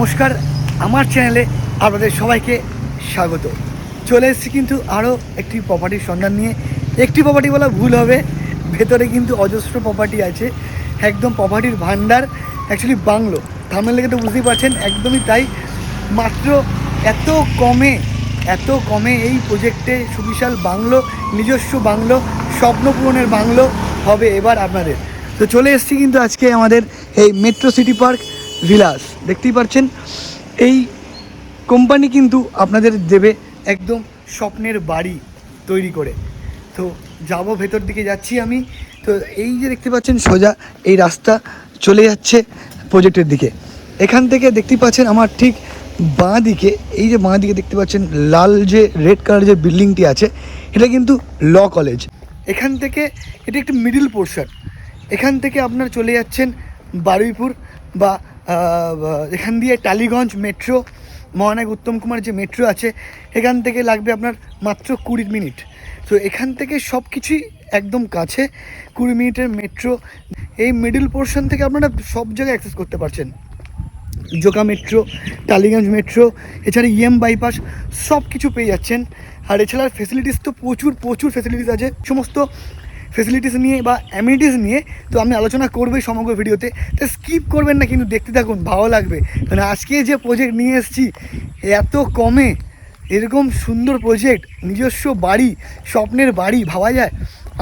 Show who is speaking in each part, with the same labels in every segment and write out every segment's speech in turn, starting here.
Speaker 1: নমস্কার, আমার চ্যানেলে আপনাদের সবাইকে স্বাগত। চলে এসেছি কিন্তু আরও একটি প্রপার্টির সন্ধান নিয়ে। একটি প্রপার্টি বলা ভুল হবে, ভেতরে কিন্তু অজস্র প্রপার্টি আছে। একদম প্রপার্টির ভান্ডার অ্যাকচুয়ালি বাংলো। থামের লেগে তো বুঝতেই পারছেন, একদমই তাই। মাত্র এত কমে এত কমে এই প্রজেক্টে সুবিশাল বাংলো, নিজস্ব বাংলো, স্বপ্ন পূরণের বাংলো হবে এবার আপনাদের। তো চলে এসেছি কিন্তু আজকে আমাদের এই মেট্রো সিটি পার্ক ভিলাস, দেখতেই পাচ্ছেন এই কোম্পানি কিন্তু আপনাদের দেবে একদম স্বপ্নের বাড়ি তৈরি করে। তো যাব ভেতর দিকে যাচ্ছি আমি। তো এই যে দেখতে পাচ্ছেন, সোজা এই রাস্তা চলে যাচ্ছে প্রজেক্টের দিকে। এখান থেকে দেখতে পাচ্ছেন আমার ঠিক বাঁ দিকে, এই যে বাঁ দিকে দেখতে পাচ্ছেন, লাল যে রেড কালার যে বিল্ডিংটি আছে, এটা কিন্তু ল কলেজ এখান থেকে এটা একটি মিডিল পোর্শন এখান থেকে আপনার চলে যাচ্ছেন বারুইপুর বা- এখান দিয়ে টালিগঞ্জ মেট্রো, মহানায়ক উত্তম কুমার যে মেট্রো আছে, এখান থেকে লাগবে আপনার মাত্র কুড়ি মিনিট। তো এখান থেকে সব কিছুই একদম কাছে, কুড়ি মিনিটের মেট্রো। এই মিডিল পোর্শন থেকে আপনারা সব জায়গায় অ্যাক্সেস করতে পারছেন। জোকা মেট্রো, টালিগঞ্জ মেট্রো, এছাড়া ইএম বাইপাস সব কিছু পেয়ে যাচ্ছেন। আর এছাড়া ফেসিলিটিস তো প্রচুর প্রচুর ফেসিলিটিস আছে। সমস্ত ফেসিলিটিস নিয়ে বা অ্যামিনিটিস নিয়ে তো আমি আলোচনা করবোই সমগ্র ভিডিওতে। তো স্কিপ করবেন না, কিন্তু দেখতে থাকুন, ভালো লাগবে। মানে আজকে যে প্রজেক্ট নিয়ে এসেছি, এত কমে, এরকম সুন্দর প্রজেক্ট নিজস্ব বাড়ি, স্বপ্নের বাড়ি, ভাবা যায়?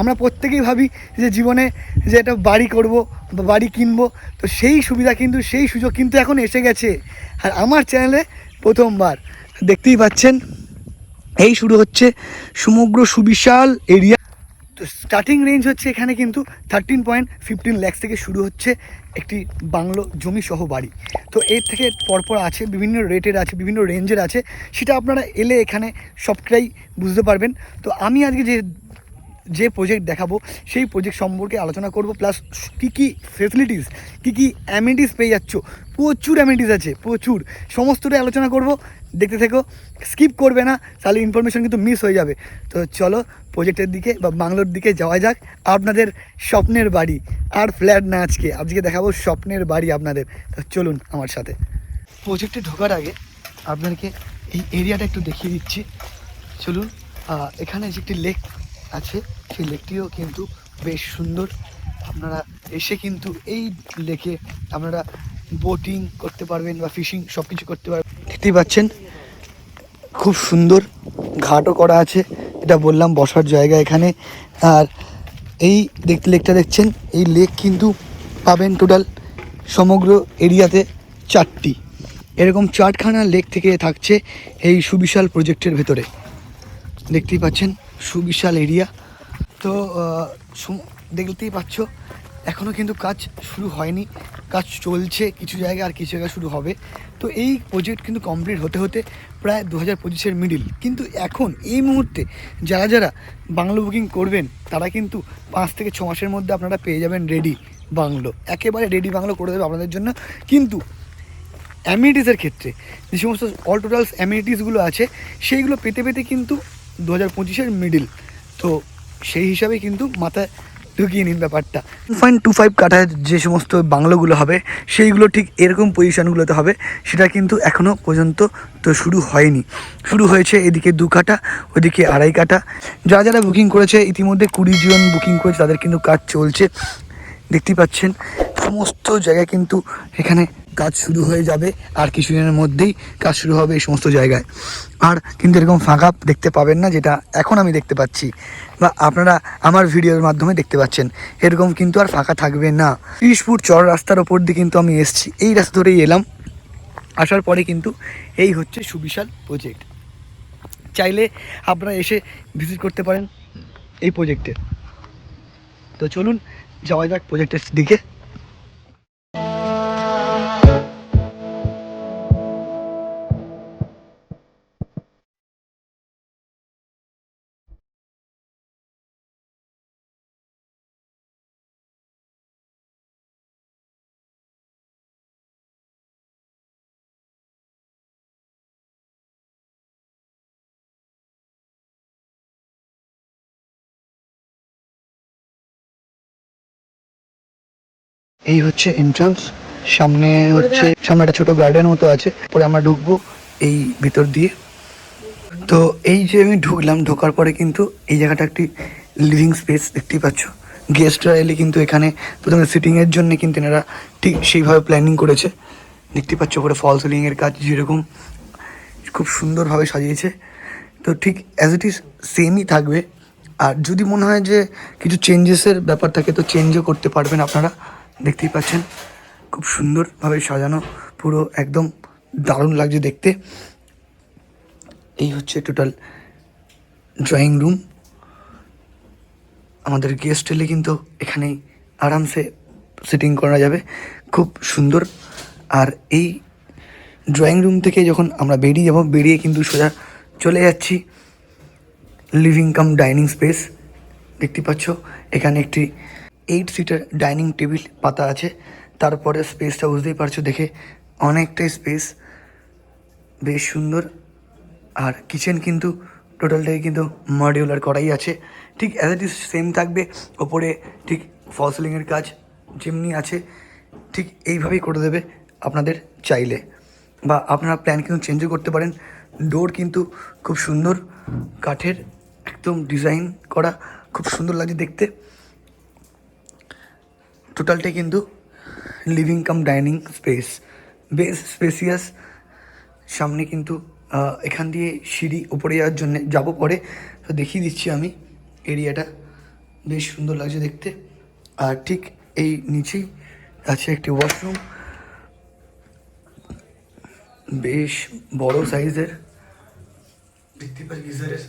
Speaker 1: আমরা প্রত্যেকেই ভাবি যে জীবনে যে একটা বাড়ি করব বা বাড়ি কিনবো, তো সেই সুবিধা কিন্তু, সেই সুযোগ কিন্তু এখন এসে গেছে। আর আমার চ্যানেলে প্রথমবার, দেখতেই পাচ্ছেন, এই শুরু হচ্ছে সমগ্র সুবিশাল এরিয়া স্টার্টিং রেঞ্জ হচ্ছে এখানে কিন্তু থার্টিন পয়েন্ট ফিফটিন ল্যাক্স থেকে শুরু হচ্ছে একটি বাংলো জমি সহ বাড়ি। তো এর থেকে পরপর আছে, বিভিন্ন রেটের আছে, বিভিন্ন রেঞ্জের আছে। সেটা আপনারা এলে এখানে সবটাই বুঝতে পারবেন। তো আমি আজকে যে যে প্রজেক্ট দেখাবো, সেই প্রজেক্ট সম্পর্কে আলোচনা করব প্লাস কী কী ফেসিলিটিস কী কী অ্যামিনিটিস পেয়ে যাচ্ছ। প্রচুর অ্যামিনিটিস আছে, প্রচুর। সমস্তটাই আলোচনা করব। দেখতে থেকো স্কিপ করবে না, তাহলে ইনফরমেশন কিন্তু মিস হয়ে যাবে। তো চলো প্রজেক্টের দিকে বা বাংলোর দিকে যাওয়া যাক। আপনাদের স্বপ্নের বাড়ি আর ফ্ল্যাট না আজকে। আজকে দেখাবো স্বপ্নের বাড়ি আপনাদের। তো চলুন আমার সাথে। প্রজেক্টে ঢোকার আগে আপনাদেরকে এই এরিয়াটা একটু দেখিয়ে দিচ্ছি। চলুন এখানে যে একটি লেক আছে, সেই লেকটিও কিন্তু বেশ সুন্দর। আপনারা এসে কিন্তু এই লেকে আপনারা বোটিং করতে পারবেন বা ফিশিং সব কিছু করতে পারবেন। দেখতেই পাচ্ছেন, খুব সুন্দর ঘাটও করা আছে, এটা বললাম, বসার জায়গা এখানে। আর এই দেখতে লেকটা দেখছেন, এই লেক কিন্তু পাবেন টোটাল সমগ্র এরিয়াতে চারটি। এরকম চারখানা লেক থেকে থাকছে এই সুবিশাল প্রজেক্টের ভেতরে। দেখতেই পাচ্ছেন, সুবিশাল এরিয়া। তো দেখতেই পাচ্ছ এখনও কিন্তু কাজ শুরু হয়নি। কাজ চলছে, কিছু জায়গায় আর কিছু জায়গায় শুরু হবে। তো এই প্রজেক্ট কিন্তু কমপ্লিট হতে হতে প্রায় দু হাজার পঁচিশের মিডিল কিন্তু এখন এই মুহূর্তে যারা যারা বাংলো বুকিং করবেন, তারা কিন্তু পাঁচ থেকে ছ মাসের মধ্যে আপনারা পেয়ে যাবেন রেডি বাংলো। একেবারে রেডি বাংলো করে দেবে আপনাদের জন্য। কিন্তু অ্যামিনিটিসের ক্ষেত্রে যে সমস্ত অল টোটালস অ্যামিনিটিসগুলো আছে, সেইগুলো পেতে পেতে কিন্তু দু হাজার পঁচিশের মিডিল তো সেই হিসাবে কিন্তু মাথায় ঢুকিয়ে নিন ব্যাপারটা। পয়েন্ট টু ফাইভ কাঠার যে সমস্ত বাংলোগুলো হবে, সেইগুলো ঠিক এরকম পজিশনগুলোতে হবে, সেটা কিন্তু এখনও পর্যন্ত তো শুরু হয়নি। শুরু হয়েছে এদিকে দু কাটা ওদিকে আড়াই কাটা যারা যারা বুকিং করেছে, ইতিমধ্যে কুড়ি জন বুকিং করেছে, তাদের কিন্তু কাজ চলছে। দেখতেই পাচ্ছেন, সমস্ত জায়গায় কিন্তু এখানে কাজ শুরু হয়ে যাবে আর কিছুদিনের মধ্যেই কাজ শুরু হবে এই সমস্ত জায়গায়। আর কিন্তু এরকম ফাঁকা দেখতে পাবেন না, যেটা এখন আমি দেখতে পাচ্ছি বা আপনারা আমার ভিডিওর মাধ্যমে দেখতে পাচ্ছেন। এরকম কিন্তু আর ফাঁকা থাকবে না। তিরিশ ফুট চর রাস্তার ওপর দিয়ে কিন্তু আমি এসেছি। এই রাস্তা ধরেই এলাম। আসার পরে কিন্তু এই হচ্ছে সুবিশাল প্রজেক্ট চাইলে আপনারা এসে ভিজিট করতে পারেন এই প্রজেক্টে তো চলুন যাওয়া যাক প্রজেক্টের দিকে। এই হচ্ছে এন্ট্রান্স সামনে হচ্ছে, সামনে একটা ছোট গার্ডেন মতো আছে পরে আমরা ঢুকবো এই ভিতর দিয়ে। তো এই যে আমি ঢুকলাম, ঢোকার পরে কিন্তু এই জায়গাটা একটি লিভিং স্পেস দেখতেই পাচ্ছ। গেস্টরা এলে কিন্তু এখানে প্রথমে সিটিংয়ের জন্য কিন্তু এনারা ঠিক সেইভাবে প্ল্যানিং করেছে। দেখতে পাচ্ছ ওপরে ফল সিলিংয়ের কাজ যেরকম খুব সুন্দরভাবে সাজিয়েছে। তো ঠিক অ্যাজ ইট ইজ সেমই থাকবে। আর যদি মনে হয় যে কিছু চেঞ্জেসের ব্যাপার থাকে, তো চেঞ্জও করতে পারবেন আপনারা। দেখতেই পাচ্ছেন। খুব সুন্দরভাবে সাজানো, পুরো একদম দারুণ লাগছে দেখতে। এই হচ্ছে টোটাল ড্রয়িং রুম আমাদের গেস্ট এলে কিন্তু এখানেই আরামসে সিটিং করা যাবে। খুব সুন্দর। আর এই ড্রয়িং রুম থেকে যখন আমরা বেরিয়ে যাব, বেরিয়ে কিন্তু সোজা চলে যাচ্ছি লিভিং কাম ডাইনিং স্পেস দেখতে পাচ্ছ, এখানে একটি এইট সিটার ডাইনিং টেবিল পাতা আছে। তারপরে স্পেসটা বুঝতেই পারছ দেখে। অনেকটাই স্পেস বেশ সুন্দর। আর কিচেন কিন্তু টোটালটাই কিন্তু মডিউলার করাই আছে। ঠিক অ্যাজ ইট ইজ সেম থাকবে। ওপরে ঠিক ফল সিলিংয়ের কাজ যেমনি আছে, ঠিক এইভাবেই করে দেবে আপনাদের চাইলে। বা আপনারা প্ল্যান কিন্তু চেঞ্জও করতে পারেন। ডোর কিন্তু খুব সুন্দর। কাঠের একদম ডিজাইন করা। খুব সুন্দর লাগছে দেখতে। টোটালটাই কিন্তু লিভিং কাম ডাইনিং স্পেস বেশ স্পেসিয়াস সামনে কিন্তু এখান দিয়ে সিঁড়ি উপরে যাওয়ার জন্য যাব পরে। তো দেখিয়ে দিচ্ছি আমি এরিয়াটা বেশ সুন্দর লাগছে দেখতে। আর ঠিক এই নিচেই আছে একটি ওয়াশরুম বেশ বড় সাইজের দেখতে পাচ্ছি গিজারের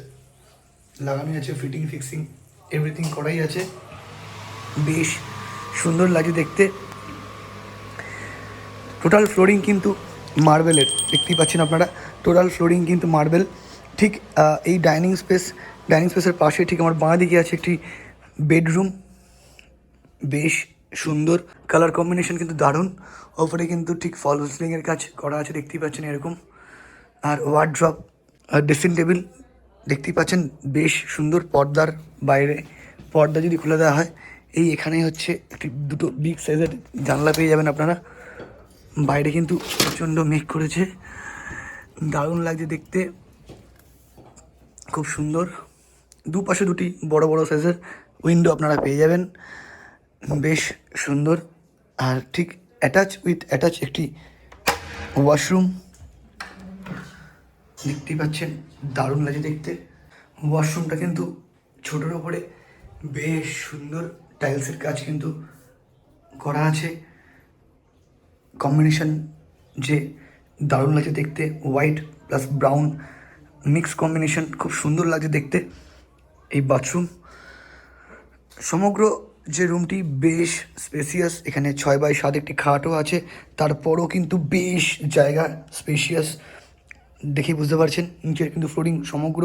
Speaker 1: লাগানো আছে ফিটিং ফিক্সিং এভরিথিং করাই আছে। বেশ সুন্দর লাগে দেখতে। টোটাল ফ্লোরিং কিন্তু মার্বেলের দেখতেই পাচ্ছেন আপনারা। টোটাল ফ্লোরিং কিন্তু মার্বেল ঠিক এই ডাইনিং স্পেস ডাইনিং স্পেসের পাশে ঠিক আমার বাঁ দিকে আছে একটি বেডরুম বেশ সুন্দর। কালার কম্বিনেশন কিন্তু দারুণ। ওপরে কিন্তু ঠিক ফল সিলিংয়ের কাজ করা আছে, দেখতেই পাচ্ছেন এরকম। আর ওয়ার্ড্রপ আর ড্রেসিং টেবিল দেখতেই পাচ্ছেন। বেশ সুন্দর পর্দার বাইরে, পর্দা যদি খুলে দেওয়া হয় এই এখানেই হচ্ছে একটি দুটো বিগ সাইজের জানলা পেয়ে যাবেন আপনারা। বাইরে কিন্তু প্রচণ্ড মেঘ করেছে। দারুণ লাগছে দেখতে। খুব সুন্দর। দুপাশে দুটি বড় বড় সাইজের উইন্ডো আপনারা পেয়ে যাবেন। বেশ সুন্দর। আর ঠিক অ্যাটাচ উইথ অ্যাটাচ একটি ওয়াশরুম দেখতেই পাচ্ছেন, দারুণ লাগে দেখতে। ওয়াশরুমটা কিন্তু ছোটোর ওপরে বেশ সুন্দর। টাইলসের কাজ কিন্তু করা আছে। কম্বিনেশন যে দারুণ লাগছে দেখতে white plus brown mix combination খুব সুন্দর লাগছে দেখতে এই বাথরুম সমগ্র যে রুমটি বেশ স্পেসিয়াস এখানে ছয় বাই সাত একটি খাটও আছে, তারপরও কিন্তু বেশ জায়গা স্পেশিয়াস দেখে বুঝতে পারছেন, নিচের কিন্তু ফ্লোরিং সমগ্র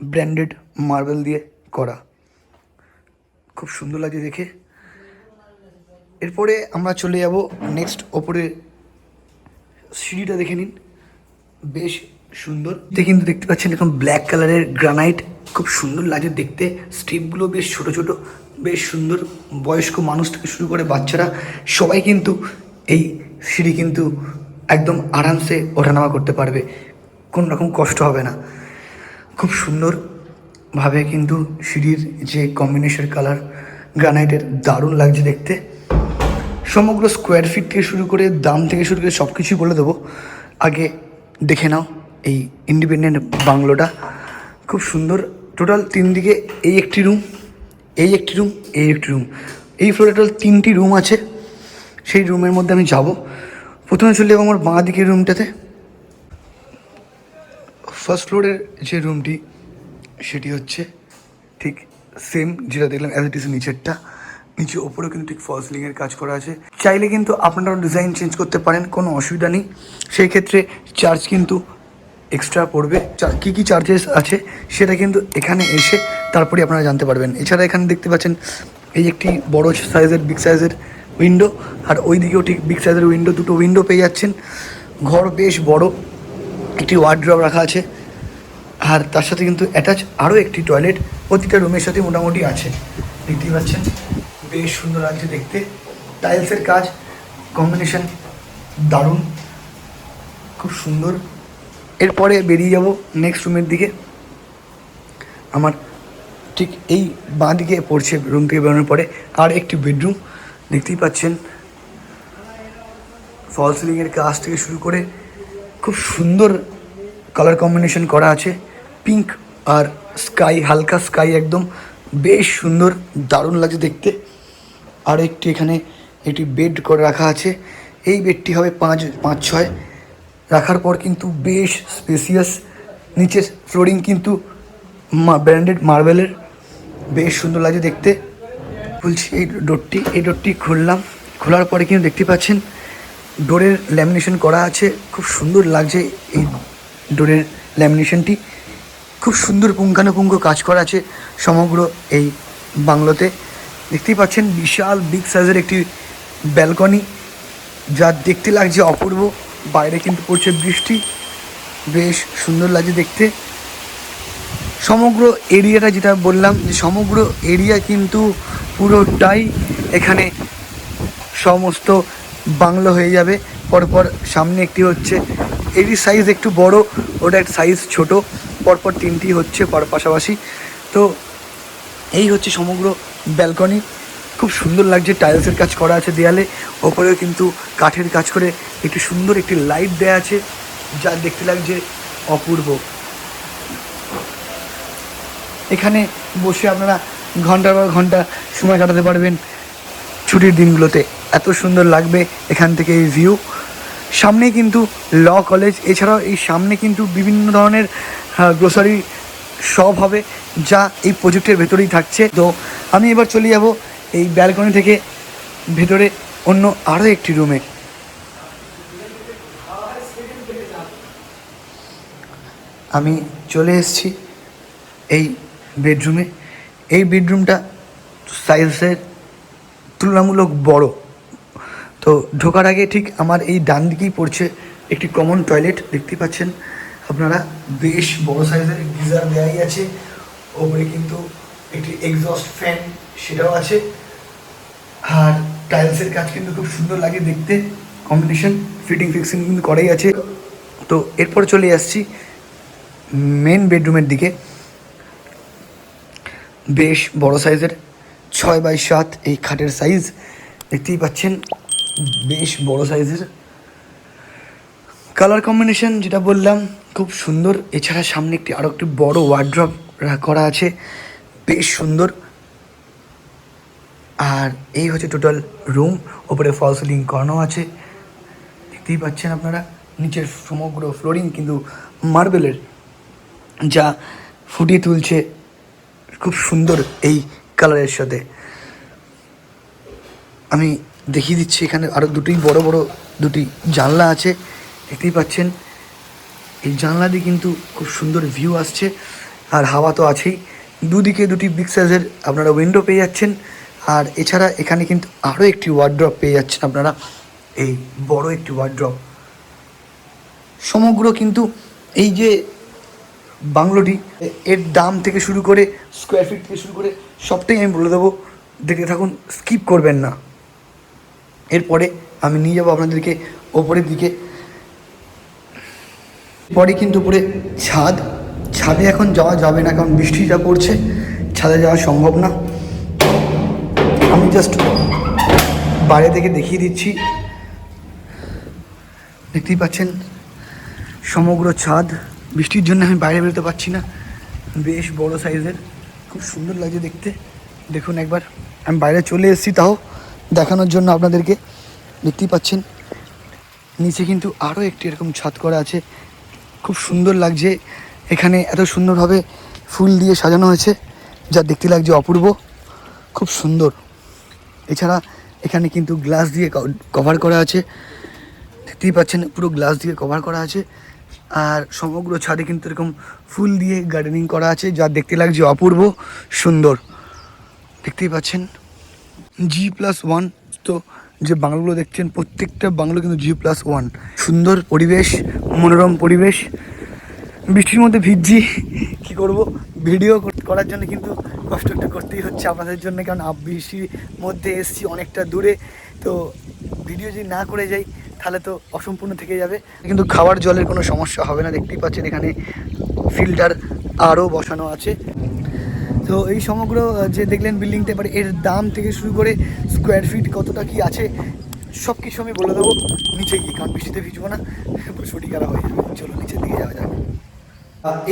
Speaker 1: ব্র্যান্ডেড মার্বেল দিয়ে করা। খুব সুন্দর লাগছে দেখে। এরপরে আমরা চলে যাব নেক্সট ওপরে। সিঁড়িটা দেখে নিন। বেশ সুন্দর। তো কিন্তু দেখতে পাচ্ছেন এরকম ব্ল্যাক কালারের গ্রানাইট খুব সুন্দর লাগে দেখতে। স্টেপগুলো বেশ ছোট ছোট, বেশ সুন্দর। বয়স্ক মানুষ থেকে শুরু করে বাচ্চারা। সবাই কিন্তু এই সিঁড়ি কিন্তু একদম আরামসে ওঠানামা করতে পারবে। কোনো রকম কষ্ট হবে না। খুব সুন্দরভাবে কিন্তু সিঁড়ির যে কম্বিনেশন কালার গ্রানাইটের দারুণ লাগছে দেখতে। সমগ্র স্কোয়ার ফিট থেকে শুরু করে দাম থেকে শুরু করে সব কিছুই বলে দেবো। আগে দেখে নাও এই ইন্ডিপেন্ডেন্ট বাংলোটা। খুব সুন্দর। টোটাল তিন দিকে এই একটি রুম এই একটি রুম এই একটি রুম এই ফ্লোরে টোটাল তিনটি রুম আছে। সেই রুমের মধ্যে আমি যাব। প্রথমে চলে যাব আমার বাঁ দিকের রুমটাতে ফার্স্ট ফ্লোরের যে রুমটি সেটি হচ্ছে ঠিক সেম যেটা দেখলাম অ্যাজ ইট ইস নিচেরটা। নিচে ওপরেও কিন্তু ঠিক ফল সিলিংয়ের কাজ করা আছে। চাইলে কিন্তু আপনারাও ডিজাইন চেঞ্জ করতে পারেন, কোনো অসুবিধা নেই। সেই ক্ষেত্রে চার্জ কিন্তু এক্সট্রা পড়বে। কী কী চার্জেস আছে সেটা কিন্তু এখানে এসে তারপরে আপনারা জানতে পারবেন। এছাড়া এখানে দেখতে পাচ্ছেন এই একটি বড় সাইজের বিগ সাইজের উইন্ডো আর ওই দিকেও ঠিক বিগ সাইজের উইন্ডো দুটো উইন্ডো পেয়ে যাচ্ছেন। ঘর বেশ বড়, একটি ওয়ার্ড্রপ রাখা আছে। আর তার সাথে কিন্তু অ্যাটাচ আরও একটি টয়লেট প্রতিটা রুমের সাথে মোটামুটি আছে। দেখতেই পাচ্ছেন, বেশ সুন্দর লাগছে দেখতে। টাইলসের কাজ কম্বিনেশন দারুণ, খুব সুন্দর। এরপরে বেরিয়ে যাব নেক্সট রুমের দিকে। আমার ঠিক এই বাঁ দিকে পড়ছে রুম থেকে বেরোনোর পরে। আর একটি বেডরুম দেখতেই পাচ্ছেন ফল সিলিংয়ের কাজ থেকে শুরু করে খুব সুন্দর কালার কম্বিনেশন করা আছে। পিঙ্ক আর স্কাই, হালকা স্কাই একদম। বেশ সুন্দর, দারুণ লাগছে দেখতে। আর একটি এখানে একটি বেড করে রাখা আছে। এই বেডটি হবে পাঁচ পাঁচ, ছয়। রাখার পর কিন্তু বেশ স্পেসিয়াস নিচের ফ্লোরিং কিন্তু ব্র্যান্ডেড মার্বেলের। বেশ সুন্দর লাগছে দেখতে। বলছি, এই ডোরটি এই ডোরটি খুললাম। খোলার পরে কিন্তু দেখতে পাচ্ছেন, ডোরের ল্যামিনেশন করা আছে। খুব সুন্দর লাগছে এই ডোরের ল্যামিনেশনটি খুব সুন্দর পুঙ্খানুপুঙ্খ কাজ করা আছে সমগ্র এই বাংলোতে। দেখতেই পাচ্ছেন বিশাল বিগ সাইজের একটি ব্যালকনি যা দেখতে লাগছে অপূর্ব। বাইরে কিন্তু পড়ছে বৃষ্টি। বেশ সুন্দর লাগছে দেখতে। সমগ্র এরিয়াটা যেটা বললাম, যে সমগ্র এরিয়া কিন্তু পুরোটাই এখানে সমস্ত বাংলো হয়ে যাবে। পরপর সামনে একটি হচ্ছে এরই সাইজ একটু বড়, ওটার সাইজ ছোট। পরপর তিনটি হচ্ছে পর পাশাপাশি। তো এই হচ্ছে সমগ্র ব্যালকনি খুব সুন্দর লাগছে টাইলসের কাজ করা আছে দেয়ালে। ওপরেও কিন্তু কাঠের কাজ করে একটি সুন্দর একটি লাইট দেয়া আছে, যা দেখতে লাগছে অপূর্ব। এখানে বসে আপনারা ঘণ্টার পর ঘণ্টা সময় কাটাতে পারবেন ছুটির দিনগুলোতে। এত সুন্দর লাগবে এখান থেকে এই ভিউ সামনে কিন্তু ল কলেজ এছাড়াও এই সামনে কিন্তু বিভিন্ন ধরনের গ্রোসারি শপ হবে, যা এই প্রজেক্টের ভেতরেই থাকছে। তো আমি এবার চলে যাব এই ব্যালকনি থেকে ভেতরে অন্য আরও একটি রুমে আমি চলে এসেছি এই বেডরুমে এই বেডরুমটা সাইজের তুলনামূলক বড়। তো ঢোকার আগে ঠিক আমার এই ডান দিকেই পড়ছে একটি কমন টয়লেট দেখতে পাচ্ছেন? আপনারা বেশ বড় সাইজের গিজার দেওয়াই আছে। ওপরে কিন্তু একটি এক্সস্ট ফ্যান সেটাও আছে। আর টাইলসের কাজ কিন্তু খুব সুন্দর লাগে দেখতে। কম্বিনেশন ফিটিং ফিক্সিং কিন্তু করাই আছে। তো এরপর চলে আসছি মেন বেডরুমের দিকে। বেশ বড় সাইজের ছয় বাই সাত এই খাটের সাইজ দেখতেই পাচ্ছেন, বেশ বড় সাইজের কালার কম্বিনেশন যেটা বললাম, খুব সুন্দর। এছাড়া সামনে একটি আরও একটি বড় ওয়ার্ড্রপ করা আছে। বেশ সুন্দর। আর এই হচ্ছে টোটাল রুম ওপরে ফল সিলিং করানো আছে। দেখতেই পাচ্ছেন আপনারা, নিচের সমগ্র ফ্লোরিং কিন্তু মার্বেলের যা ফুটিয়ে তুলছে খুব সুন্দর এই কালারের সাথে। আমি দেখিয়ে দিচ্ছি এখানে আরও দুটি বড় বড় দুটি জানলা আছে। দেখতেই পাচ্ছেন, এই জানলা দিয়ে কিন্তু খুব সুন্দর ভিউ আসছে, আর হাওয়া তো আছেই। দুদিকে দুটি বিগ সাইজের আপনারা উইন্ডো পেয়ে যাচ্ছেন, আর এছাড়া এখানে কিন্তু আরও একটি ওয়ার্ড্রপ পেয়ে যাচ্ছেন আপনারা, এই বড় একটি ওয়ার্ড্রপ সমগ্র কিন্তু এই যে বাংলোটি, এর দাম থেকে শুরু করে স্কোয়ার ফিট থেকে শুরু করে সবটাই আমি বলে দেবো, দেখতে থাকুন স্কিপ করবেন না। এরপরে আমি নিয়ে যাব আপনাদেরকে, ওপরের দিকে। পরে কিন্তু উপরে ছাদ, ছাদে এখন যাওয়া যাবে না, কারণ বৃষ্টি যা পড়ছে, ছাদে যাওয়া সম্ভব না। আমি জাস্ট বাইরে থেকে দেখিয়ে দিচ্ছি। দেখতেই পাচ্ছেন, সমগ্র ছাদ, বৃষ্টির জন্য আমি বাইরে বেরোতে পারছি না। বেশ বড় সাইজের, খুব সুন্দর লাগছে দেখতে। দেখুন একবার, আমি বাইরে চলে এসেছি তাও দেখানোর জন্য আপনাদেরকে। দেখতেই পাচ্ছেন, নিচে কিন্তু আরও একটি এরকম ছাদ করা আছে। খুব সুন্দর লাগছে। এখানে এত সুন্দরভাবে ফুল দিয়ে সাজানো হয়েছে, যা দেখতে লাগছে অপূর্ব, খুব সুন্দর। এছাড়া এখানে কিন্তু গ্লাস দিয়ে কভার করা আছে। দেখতেই পাচ্ছেন, পুরো গ্লাস দিয়ে কভার করা আছে। আর সমগ্র ছাদে কিন্তু এরকম ফুল দিয়ে গার্ডেনিং করা আছে, যা দেখতে লাগছে অপূর্ব, সুন্দর। দেখতেই পাচ্ছেন জি প্লাস ওয়ান তো যে বাংলোগুলো দেখছেন, প্রত্যেকটা বাংলো কিন্তু জি প্লাস ওয়ান সুন্দর পরিবেশ, মনোরম পরিবেশ। বৃষ্টির মধ্যে ভিজছি, কী করব? ভিডিও করার জন্য কিন্তু কষ্ট একটু করতেই হচ্ছে আপনাদের জন্য, কারণ বৃষ্টির মধ্যে এসছি অনেকটা দূরে। তো ভিডিও যদি না করে যাই, তাহলে তো অসম্পূর্ণ থেকে যাবে। কিন্তু খাওয়ার জলের কোনো সমস্যা হবে না, দেখতেই পাচ্ছেন এখানে ফিল্টার আরও বসানো আছে। তো এই সমগ্র যে দেখলেন বিল্ডিংটা, এবার এর দাম থেকে শুরু করে স্কোয়ার ফিট কতটা কি আছে সব কিছু আমি বলে দেবো। নিচে গিয়ে, কারণ বৃষ্টিতে ভিজবো না ছুটি করা হয়ে যাবে। চলো, নিচের দিকে যাওয়া যাক।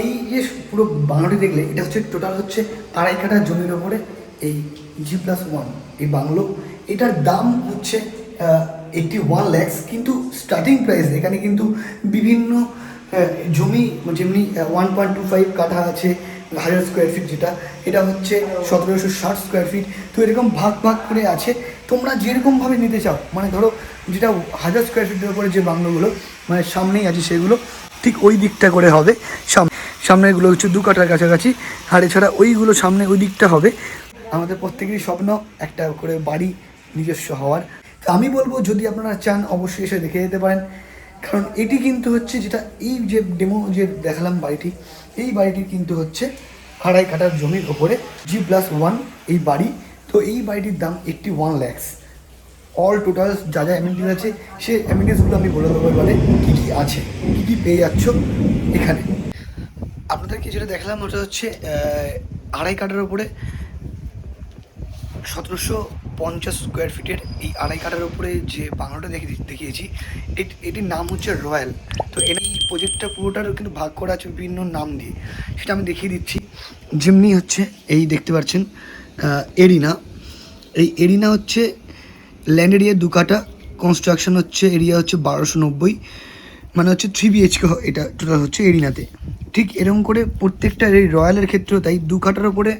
Speaker 1: এই যে পুরো বাংলোটি দেখলে, এটা হচ্ছে টোটাল হচ্ছে আড়াই কাঠা জমির ওপরে এই জি প্লাস ওয়ান এই বাংলো। এটার দাম হচ্ছে এইটটি ওয়ান ল্যাক্স কিন্তু স্টার্টিং প্রাইস এখানে কিন্তু বিভিন্ন জমি, যেমনি ওয়ান পয়েন্ট টু ফাইভ কাঠা আছে হাজার স্কোয়ার ফিট যেটা, এটা হচ্ছে সতেরোশো ষাট স্কোয়ার ফিট তো এরকম ভাগ ভাগ করে আছে। তোমরা যেরকমভাবে নিতে চাও মানে ধরো যেটা হাজার স্কোয়ার ফিটের উপরে যে বাংলোগুলো মানে সামনেই আছে সেগুলো, ঠিক ওই দিকটা করে হবে। সামনে সামনেগুলো হচ্ছে দু কাঠার কাছাকাছি, আর এছাড়া ওইগুলো সামনে ওই দিকটা হবে। আমাদের প্রত্যেকেরই স্বপ্ন একটা করে বাড়ি নিজস্ব হওয়ার। তো আমি বলব, যদি আপনারা চান, অবশ্যই এসে দেখে যেতে পারেন। কারণ এটি কিন্তু হচ্ছে যেটা এই যে ডেমো, যে দেখালাম বাড়িটি এই বাড়িটি কিন্তু হচ্ছে আড়াই কাঠার জমির ওপরে জি প্লাস ওয়ান এই বাড়ি। তো এই বাড়িটির দাম eighty one lakhs all total যা যা অ্যামিনিটিস আছে সে অ্যামিনিটিসগুলো আমি বলে দেবো এবারে কী কী আছে, কী কী পেয়ে যাচ্ছ এখানে। আপনাদেরকে যেটা দেখালাম, ওটা হচ্ছে আড়াই কাঠার উপরে সতেরোশো পঞ্চাশ স্কোয়ার ফিটের এই আড়াই কাঠার উপরে যে বাংলোটা দেখে দেখিয়েছি, এট- এটির নাম হচ্ছে রয়্যাল। তো এই প্রজেক্টটা পুরোটারও কিন্তু ভাগ করা আছে বিভিন্ন নাম দিয়ে। সেটা আমি দেখিয়ে দিচ্ছি। যেমনি হচ্ছে, এই দেখতে পাচ্ছেন এরিনা। এই এরিনা হচ্ছে ল্যান্ড এরিয়া দু কাটা কনস্ট্রাকশন হচ্ছে এরিয়া হচ্ছে বারোশো নব্বই মানে হচ্ছে থ্রি বিএইচকে এটা টোটাল হচ্ছে এরিনাতে। ঠিক এরকম করে প্রত্যেকটা এই রয়্যালের ক্ষেত্রেও তাই, দু কাটার ওপরে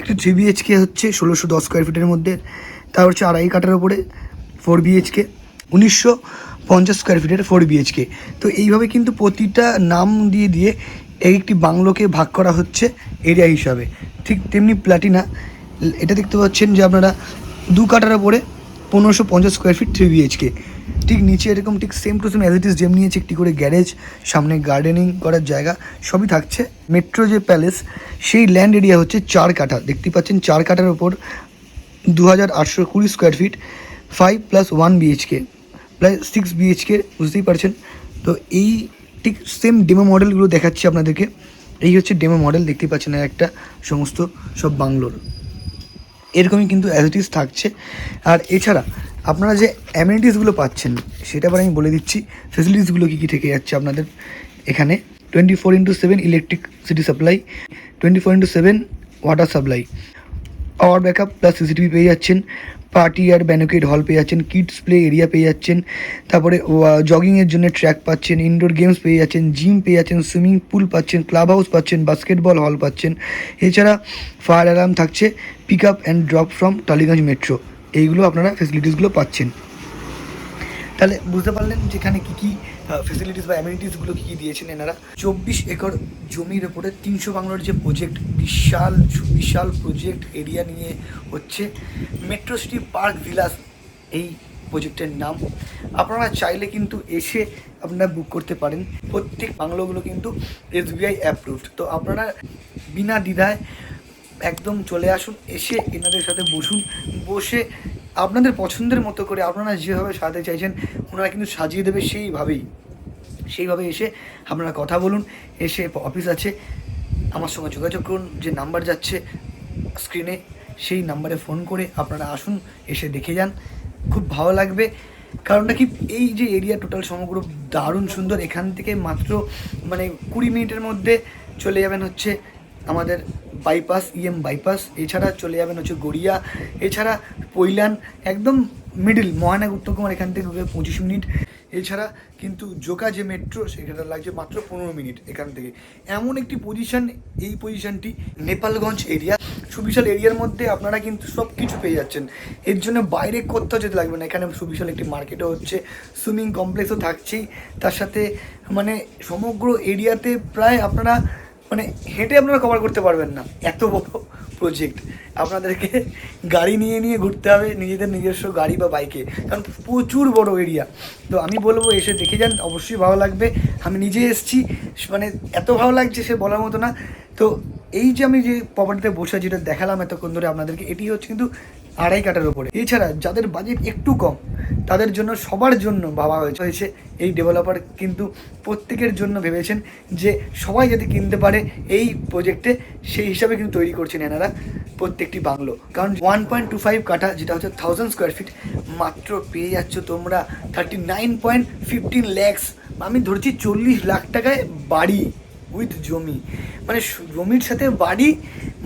Speaker 1: একটু থ্রি বিএইচকে হচ্ছে ষোলোশো দশ স্কোয়ার ফিটের মধ্যে, তার হচ্ছে আড়াই কাটার ওপরে ফোর বিএইচকে উনিশশো পঞ্চাশ স্কোয়ার ফিটের ফোর বিএইচকে তো এইভাবে কিন্তু প্রতিটা নাম দিয়ে দিয়ে এই একটি বাংলোকে ভাগ করা হচ্ছে এরিয়া হিসাবে। ঠিক তেমনি প্ল্যাটিনা এটা দেখতে পাচ্ছেন যে আপনারা দু কাটার ওপরে পনেরোশো পঞ্চাশ স্কোয়ার ফিট থ্রি বিএইচকে ঠিক নিচে এরকম ঠিক same to same as it is যেমনি আছে একটি করে গ্যারেজ সামনে গার্ডেনিং করার জায়গা, সবই থাকছে। মেট্রো যে প্যালেস সেই ল্যান্ড এরিয়া হচ্ছে চার কাঠা। দেখতে পাচ্ছেন চার কাঠার ওপর দু হাজার আটশো কুড়ি square feet five plus one BHK প্রায় সিক্স বিএইচকে বুঝতেই পারছেন? তো এই ঠিক সেম ডেমো মডেলগুলো দেখাচ্ছি আপনাদেরকে। এই হচ্ছে ডেমো মডেল দেখতেই পাচ্ছেন একটা সমস্ত সব বাংলোর। এরকমই কিন্তু অ্যাজ থাকছে। আর এছাড়া আপনারা যে অ্যামিনিটিসগুলো পাচ্ছেন, সেটা আবার আমি বলে দিচ্ছি ফেসিলিটিসগুলো কী কী থেকে যাচ্ছে আপনাদের? এখানে twenty four into seven electricity supply twenty four into seven water supply power backup plus CCTV পেয়ে যাচ্ছেন। পার্টি আর ব্যানোকেট হল পেয়ে যাচ্ছেন, কিডস প্লে এরিয়া পেয়ে যাচ্ছেন, তারপরে জগিংয়ের জন্য ট্র্যাক পাচ্ছেন ইনডোর গেমস পেয়ে যাচ্ছেন জিম পেয়ে যাচ্ছেন সুইমিং পুল পাচ্ছেন ক্লাব হাউস পাচ্ছেন বাস্কেটবল হল পাচ্ছেন। এছাড়া ফায়ার অ্যালার্ম থাকছে pick up and drop from Tollygunge metro এইগুলো আপনারা ফেসিলিটিসগুলো পাচ্ছেন। তাহলে বুঝতে পারলেন যেখানে কী কী ফেসিলিটিস বা অ্যামিনিটিসগুলো কী কী দিয়েছেন এনারা? চব্বিশ একর জমির ওপরে তিনশো বাংলার যে প্রজেক্ট বিশাল বিশাল প্রজেক্ট এরিয়া নিয়ে হচ্ছে মেট্রো সিটি পার্ক ভিলাস এই প্রজেক্টের নাম। আপনারা চাইলে কিন্তু এসে আপনারা বুক করতে পারেন। প্রত্যেক বাংলোগুলো কিন্তু এসবিআই অ্যাপ্রুভড তো আপনারা বিনা দ্বিধায় একদম চলে আসুন, এসে এনাদের সাথে বসুন। বসে আপনাদের পছন্দের মতো করে আপনারা যেভাবে সাজাতে চাইছেন, ওনারা কিন্তু সাজিয়ে দেবে সেইভাবেই। সেইভাবে এসে আপনারা কথা বলুন, এসে অফিস আছে। আমার সঙ্গে যোগাযোগ করুন, যে নাম্বার যাচ্ছে স্ক্রিনে সেই নাম্বারে ফোন করে আপনারা আসুন, এসে দেখে যান। খুব ভালো লাগবে। কারণটা কি এই যে এরিয়া টোটাল সমগ্র দারুণ সুন্দর, এখান থেকে মাত্র মানে কুড়ি মিনিটের মধ্যে চলে যাবেন হচ্ছে আমাদের বাইপাস ইএম বাইপাস এছাড়া চলে যাবেন হচ্ছে গড়িয়া, এছাড়া পৈলান একদম মিডিল মহানাগ উত্তর কুমার, এখান থেকে পঁচিশ মিনিট। এছাড়া কিন্তু জোকা যে মেট্রো সেখানে লাগছে মাত্র পনেরো মিনিট এখান থেকে। এমন একটি পজিশন এই পজিশনটি নেপালগঞ্জ এরিয়া সুবিশাল এরিয়ার মধ্যে আপনারা কিন্তু সব কিছু পেয়ে যাচ্ছেন। এর জন্য বাইরে কোথাও যেতে লাগবে না। এখানে সুবিশাল একটি মার্কেটও হচ্ছে সুইমিং কমপ্লেক্সও থাকছেই। তার সাথে মানে সমগ্র এরিয়াতে প্রায় আপনারা মানে হেঁটে আপনারা কভার করতে পারবেন না। এত বড় প্রজেক্ট আপনাদেরকে গাড়ি নিয়ে নিয়ে ঘুরতে হবে নিজেদের নিজস্ব গাড়ি বা বাইকে কারণ প্রচুর বড় এরিয়া তো আমি বলব, এসে দেখে যান, অবশ্যই ভালো লাগবে। আমি নিজে এসেছি মানে এত ভালো লাগছে সে বলার মতো না। তো এই যে আমি যে প্রপার্টিতে বসে যেটা দেখালাম এতক্ষণ ধরে আপনাদেরকে, এটি হচ্ছে কিন্তু আড়াই কাটার ওপরে এছাড়া যাদের বাজেট একটু কম, তাদের জন্য সবার জন্য ভাবা হয়েছে হয়েছে এই ডেভেলপার কিন্তু প্রত্যেকের জন্য ভেবেছেন যে সবাই যাতে কিনতে পারে এই প্রজেক্টে সেই হিসাবে কিন্তু তৈরি করছেন এনারা প্রত্যেকটি বাংলো। কারণ ওয়ান পয়েন্ট টু ফাইভ কাঠা, যেটা হচ্ছে থাউজেন্ড স্কোয়ার ফিট মাত্র পেয়ে যাচ্ছ তোমরা thirty nine point fifteen lakhs আমি ধরছি চল্লিশ লাখ টাকায় বাড়ি উইথ জমি। মানে জমির সাথে বাড়ি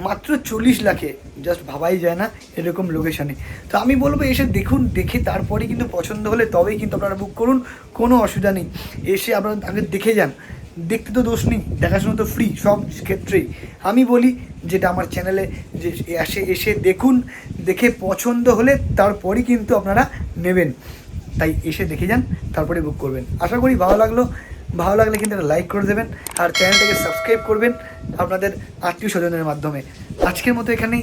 Speaker 1: মাত্র চল্লিশ লাখে। জাস্ট ভাবাই যায় না এরকম লোকেশনে তো আমি বলব এসে দেখুন, দেখে তারপরে কিন্তু পছন্দ হলে তবেই কিন্তু আপনারা বুক করুন, কোনো অসুবিধা নেই। এসে আপনারা আগে দেখে যান। দেখতে তো দোষ নেই, দেখাশোনা তো ফ্রি সব ক্ষেত্রেই। আমি বলি যেটা আমার চ্যানেলে যে এসে এসে দেখুন, দেখে পছন্দ হলে তারপরই কিন্তু আপনারা নেবেন। তাই এসে দেখে যান, তারপরে বুক করবেন। আশা করি ভালো লাগল। ভালো লাগলে কিন্তু একটা লাইক করে দেবেন আর চ্যানেলটাকে সাবস্ক্রাইব করবেন আপনাদের আত্মীয় স্বজনের মাধ্যমে। আজকের মতো এখানেই।